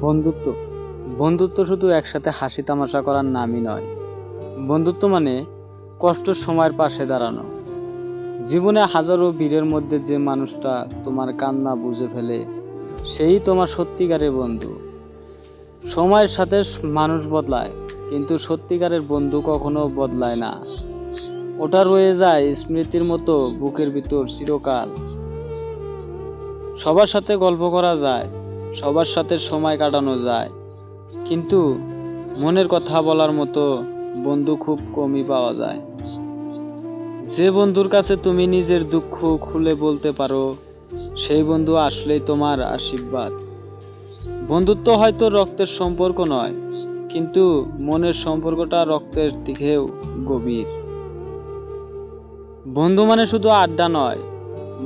বন্ধুত্ব। বন্ধুত্ব শুধু একসাথে হাসি তামাশা করার নামই নয়। বন্ধুত্ব মানে কষ্ট সময়ের পাশে দাঁড়ানো। জীবনে হাজারো ভিড়ের মধ্যে যে মানুষটা তোমার কান্না বুঝে ফেলে, সেই তোমার সত্যিকারের বন্ধু। সময়ের সাথে মানুষ বদলায়, কিন্তু সত্যিকারের বন্ধু কখনো বদলায় না। ওটা রয়ে যায় স্মৃতির মতো বুকের ভিতর চিরকাল। সবার সাথে গল্প করা যায় সবার সাথে সময় কাটানো যায়। কিন্তু মনের কথা বলার মতো বন্ধু খুব কমই পাওয়া যায়। যে বন্ধুর কাছে তুমি নিজের দুঃখ খুলে বলতে পারো, সেই বন্ধু আসলেই তোমার আশীর্বাদ। বন্ধুত্ব হয়তো রক্তের সম্পর্ক নয়, কিন্তু মনের সম্পর্কটা রক্তের দিকেও গভীর। বন্ধু মানে শুধু আড্ডা নয়,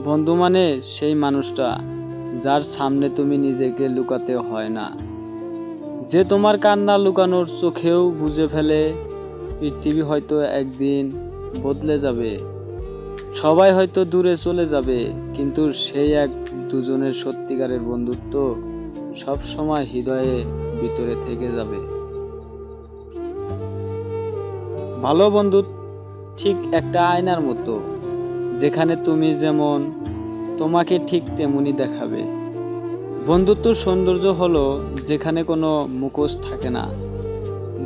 বন্ধু মানে সেই মানুষটা। যার সামনে তুমি নিজেকে লুকাতে হয় না। যে তোমার কান্না লুকানোর চোখেও বুঝে ফেলে পৃথিবী হয়তো একদিন বদলে যাবে। সবাই হয়তো দূরে চলে যাবে, কিন্তু সেই এক দুজনের সত্যিকারের বন্ধুত্ব সব সময় হৃদয়ে ভিতরে থেকে যাবে। ভালো বন্ধু ঠিক একটা আয়নার মতো, যেখানে তুমি যেমন তোমাকে ঠিক তেমনি দেখাবে। বন্ধুত্ব সৌন্দর্য হলো যেখানে কোনো মুখোশ থাকে না।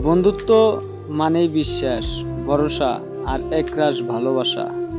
বন্ধুত্ব মানেই বিশ্বাস, ভরসা আর একরাশ ভালোবাসা।